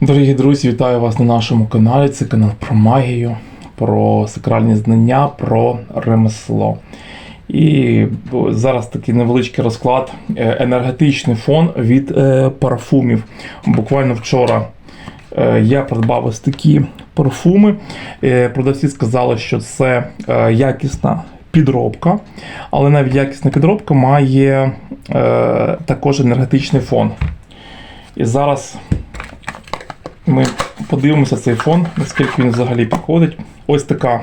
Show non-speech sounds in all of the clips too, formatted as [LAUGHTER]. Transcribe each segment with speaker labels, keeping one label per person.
Speaker 1: Дорогі друзі, вітаю вас на нашому каналі. Це канал про магію, про сакральні знання, про ремесло. І зараз такий невеличкий розклад, е, енергетичний фон від е, парфумів. Буквально вчора е, я придбав ось такі парфуми. Продавці сказали, що це якісна підробка, але навіть якісна підробка має е, також енергетичний фон. І зараз ми подивимося цей фон, наскільки він взагалі підходить. Ось така,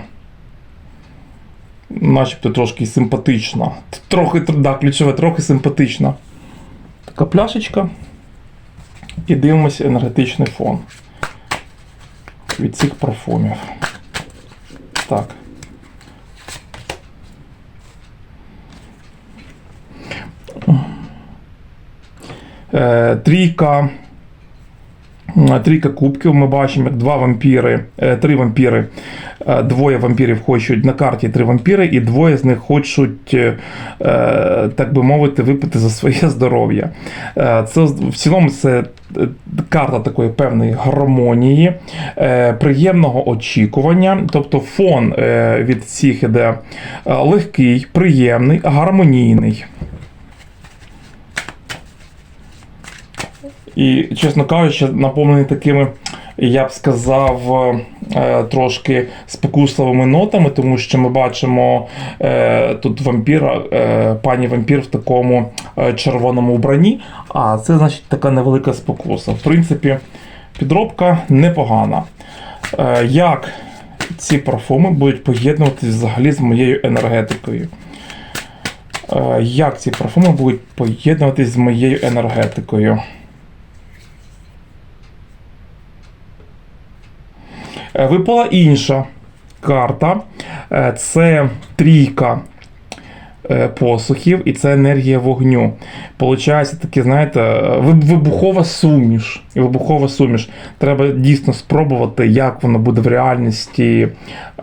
Speaker 1: начебто трошки симпатична. Трохи, да, ключове, трохи симпатична. Така пляшечка. І дивимося енергетичний фон від цих парфумів. Так. Е, трійка. М, Трійка кубків. Ми бачимо, як два вампіри, е, три вампіри, е, двоє вампірів хочуть на карті три вампіри, і двоє з них хочуть, е, е, так би мовити, випити за своє [LAUGHS] здоров'я. Е, Це в цілому це е, карта такої певної гармонії, е, приємного очікування. Тобто фон е, від всіх іде е, легкий, приємний, гармонійний. І, чесно кажучи, наповнений такими, я б сказав, е, трошки спокусливими нотами, тому що ми бачимо е, тут вампіра, е, пані вампір в такому червоному вбранні, а це значить така невелика спокуса. В принципі, підробка непогана. Як ці парфуми будуть поєднуватися взагалі з моєю енергетикою? Як ці парфуми будуть поєднуватись з моєю енергетикою? Випала інша карта. Е, Це трійка е, посухів, і це енергія вогню. Получається таке, знаєте, е, вибухова суміш. Вибухова суміш. Треба дійсно спробувати, як воно буде в реальності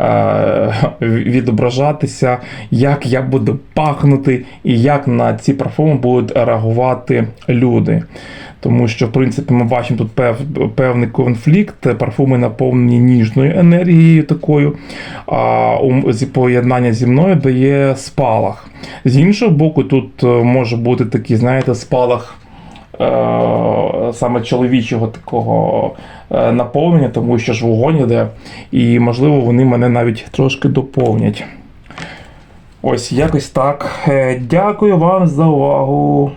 Speaker 1: е, відображатися, як я буду пахнути, і як на ці парфуми будуть реагувати люди. Тому що, в принципі, ми бачимо тут пев, певний конфлікт, парфуми наповнені ніжною енергією такою, а поєднання зі мною дає спалах. З іншого боку, тут е, може бути такий, знаєте, спалах. е, Саме чоловічого такого е, наповнення, тому що ж вогонь іде, і можливо вони мене навіть трошки доповнять. Ось якось так. Дякую вам за увагу.